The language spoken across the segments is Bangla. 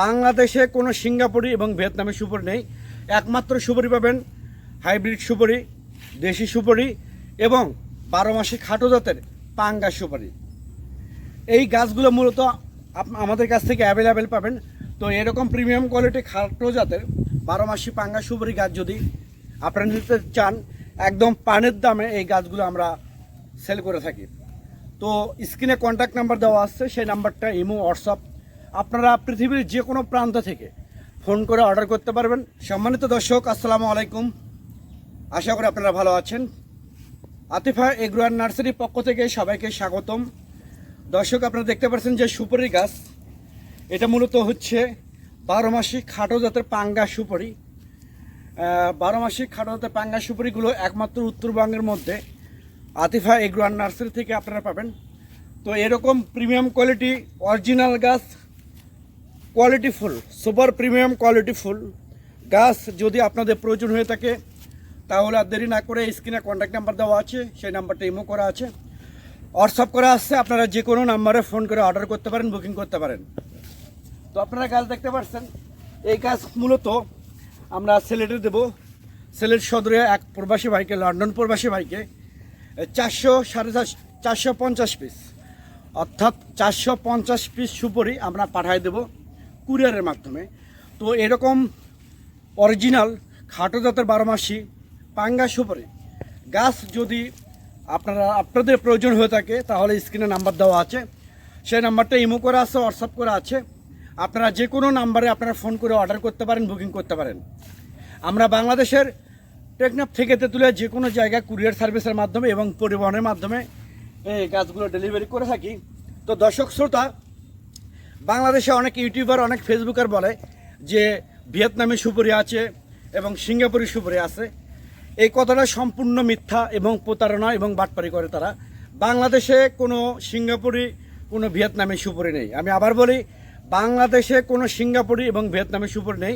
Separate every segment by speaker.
Speaker 1: বাংলাদেশে কোনো সিঙ্গাপুরি এবং ভিয়েতনামি সুপারি নেই। একমাত্র সুপারি পাবেন হাইব্রিড সুপারি, দেশি সুপারি এবং বারো মাসি খাটো জাতের পাঙ্গা সুপারি। এই গাছগুলো মূলত আমাদের কাছ থেকে অ্যাভেলেবেল পাবেন। তো এরকম প্রিমিয়াম কোয়ালিটি খাটো জাতের বারো মাসি পাঙ্গা সুপারি গাছ যদি আপনারা নিতে চান, একদম পানের দামে এই গাছগুলো আমরা সেল করে থাকি। তো স্ক্রিনে কন্ট্যাক্ট নাম্বার দেওয়া আছে, সেই নাম্বারটা ইমো হোয়াটসঅ্যাপ আপনারা পৃথিবীর যে কোনো প্রান্ত থেকে ফোন করে অর্ডার করতে পারবেন। সম্মানিত দর্শক, আসসালামু আলাইকুম। আশা করি আপনারা ভালো আছেন। আতিফা এগ্রোয়ার নার্সারির পক্ষ থেকে সবাইকে স্বাগতম। দর্শক, আপনারা দেখতে পাচ্ছেন যে সুপারি গাছ, এটা মূলত হচ্ছে বারো মাসি খাটো জাতের পাঙ্গা সুপারি। বারো মাসি খাটো জাতের পাঙ্গা সুপারিগুলো একমাত্র উত্তরবঙ্গের মধ্যে। আতিফা এগ্রোয়ার নার্সারি থেকে আপনারা পাবেন। তো এরকম প্রিমিয়াম কোয়ালিটি অরিজিনাল গাছ কোয়ালিটি ফুল সুপার প্রিমিয়াম কোয়ালিটি ফুল গাছ যদি আপনাদের প্রয়োজন হয়ে থাকে, তাহলে আর দেরি না করে স্ক্রিনে কন্ট্যাক্ট নাম্বার দেওয়া আছে, সেই নাম্বারটা ইমো করা আছে। হোয়াটসঅ্যাপ করা আসছে আপনারা যে কোনো নাম্বারে ফোন করে অর্ডার করতে পারেন বুকিং করতে পারেন। তো আপনারা গাছ দেখতে পাচ্ছেন, এই গাছ মূলত আমরা সিলেটে দেবো। সিলেট সদরে এক প্রবাসী ভাইকে লন্ডন প্রবাসী ভাইকে, চারশো সাড়ে চারশো চারশো পঞ্চাশ পিস অর্থাৎ চারশো পঞ্চাশ পিস সুপরি আমরা পাঠাই দেব। কুরিয়ারের মাধ্যমে। তো এরকম অরিজিনাল খাটো জাতের বারো মাসি পাঙ্গা সুপারি গাছ যদি আপনারা, আপনাদের প্রয়োজন হয়ে থাকে, তাহলে স্ক্রিনে নাম্বার দেওয়া আছে। সেই নাম্বারটা ইমো করা আছে, হোয়াটসঅ্যাপ করে আছে। আপনারা যে কোনো নাম্বারে আপনারা ফোন করে অর্ডার করতে পারেন, বুকিং করতে পারেন। আমরা বাংলাদেশের টেকনাফ থেকে তেঁতুলিয়া যে কোনো জায়গায় কুরিয়ার সার্ভিসের মাধ্যমে এবং পরিবহনের মাধ্যমে এই গাছগুলো ডেলিভারি করে থাকি। তো দর্শক, শ্রোতা বাংলাদেশে অনেক ইউটিউবার, অনেক ফেসবুকার বলে যে ভিয়েতনামি সুপুরি আছে এবং সিঙ্গাপুরি সুপুরি আছে। এই কথাটা সম্পূর্ণ মিথ্যা এবং প্রতারণা এবং বাটপারি করে তারা। বাংলাদেশে কোনো সিঙ্গাপুরি, কোনো ভিয়েতনামি সুপুরি নেই। আমি আবার বলি, বাংলাদেশে কোনো সিঙ্গাপুরি এবং ভিয়েতনামি সুপুরি নেই।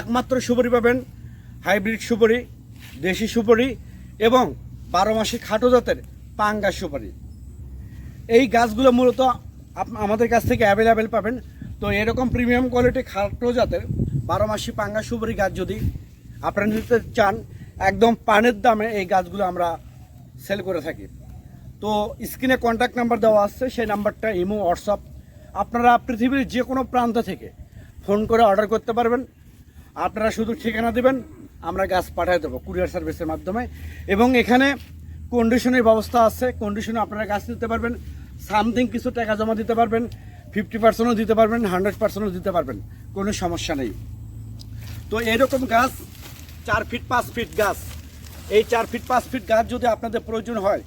Speaker 1: একমাত্র সুপুরি পাবেন হাইব্রিড সুপুরি, দেশি সুপুরি এবং বারো মাসি খাটো জাতের পাঙ্গা সুপারি। এই গাছগুলো মূলত আমাদের কাছ থেকে অ্যাভেলেবেল পাবেন। তো এরকম প্রিমিয়াম কোয়ালিটি খাটো জাতের বারো মাসি পাঙ্গা সুপারি গাছ যদি আপনারা নিতে চান, একদম পানের দামে এই গাছগুলো আমরা সেল করে থাকি। তো স্ক্রিনে কন্ট্যাক্ট নাম্বার দেওয়া আছে, সেই নাম্বারটা ইমো হোয়াটসঅ্যাপ আপনারা পৃথিবীর যে কোনো প্রান্ত থেকে ফোন করে অর্ডার করতে পারবেন। আপনারা শুধু ঠিকানা দেবেন, আমরা গাছ পাঠিয়ে দেবো কুরিয়ার সার্ভিসের মাধ্যমে। এবং এখানে কন্ডিশনের ব্যবস্থা আছে কন্ডিশনে আপনারা গাছ নিতে পারবেন। সামথিং কিছু টাকা জমা দিতে পারবেন, ফিফটি পার্সেন্টও দিতে পারবেন, হান্ড্রেড পার্সেন্টও দিতে পারবেন, কোনো সমস্যা নেই। তো এরকম গাছ, চার ফিট, পাঁচ ফিট গাছ। এই চার ফিট, পাঁচ ফিট গাছ যদি আপনাদের প্রয়োজন হয়,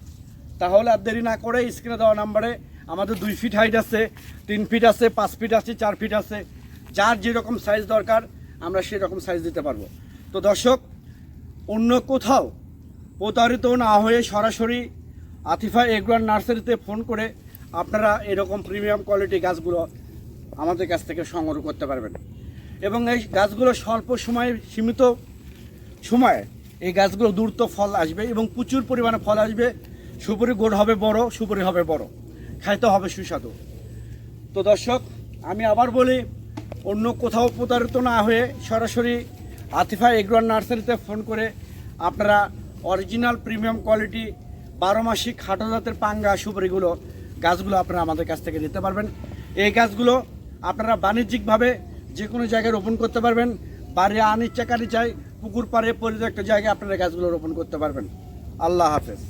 Speaker 1: তাহলে আর দেরি না করে স্ক্রিনে দেওয়া নাম্বারে আমাদের দুই ফিট হাইট আছে, তিন ফিট আছে, পাঁচ ফিট আছে, চার ফিট আছে, যার যেরকম সাইজ দরকার, আমরা সেরকম সাইজ দিতে পারব। তো দর্শক, অন্য কোথাও প্রতারিত না হয়ে সরাসরি আতিফা এগ্রান নার্সারিতে ফোন করে আপনারা এরকম প্রিমিয়াম কোয়ালিটি গাছগুলো আমাদের কাছ থেকে সংগ্রহ করতে পারবেন। এবং এই গাছগুলো স্বল্প সময়ে, সীমিত সময়ে এই গাছগুলো দ্রুত ফল আসবে এবং প্রচুর পরিমাণে ফল আসবে। সুপুরি গোড় হবে বড়, সুপুরি হবে বড়। খাইতে হবে সুস্বাদু। তো দর্শক, আমি আবার বলি, অন্য কোথাও প্রতারিত না হয়ে সরাসরি আতিফা এগ্রোয়ার নার্সারিতে ফোন করে আপনারা অরিজিনাল প্রিমিয়াম কোয়ালিটি বারো মাসি খাটো জাতের পাঙ্গা সুপারিগুলো গাছগুলো আপনারা আমাদের কাছ থেকে নিতে পারবেন। এই গাছগুলো আপনারা বাণিজ্যিকভাবে যে কোনো জায়গায় রোপণ করতে পারবেন। বাড়ি আনিচ্ছা কানি চাই পুকুর পাড়ে পরিত্যক্ত জায়গায় আপনারা গাছগুলো রোপণ করতে পারবেন। আল্লাহ হাফেজ।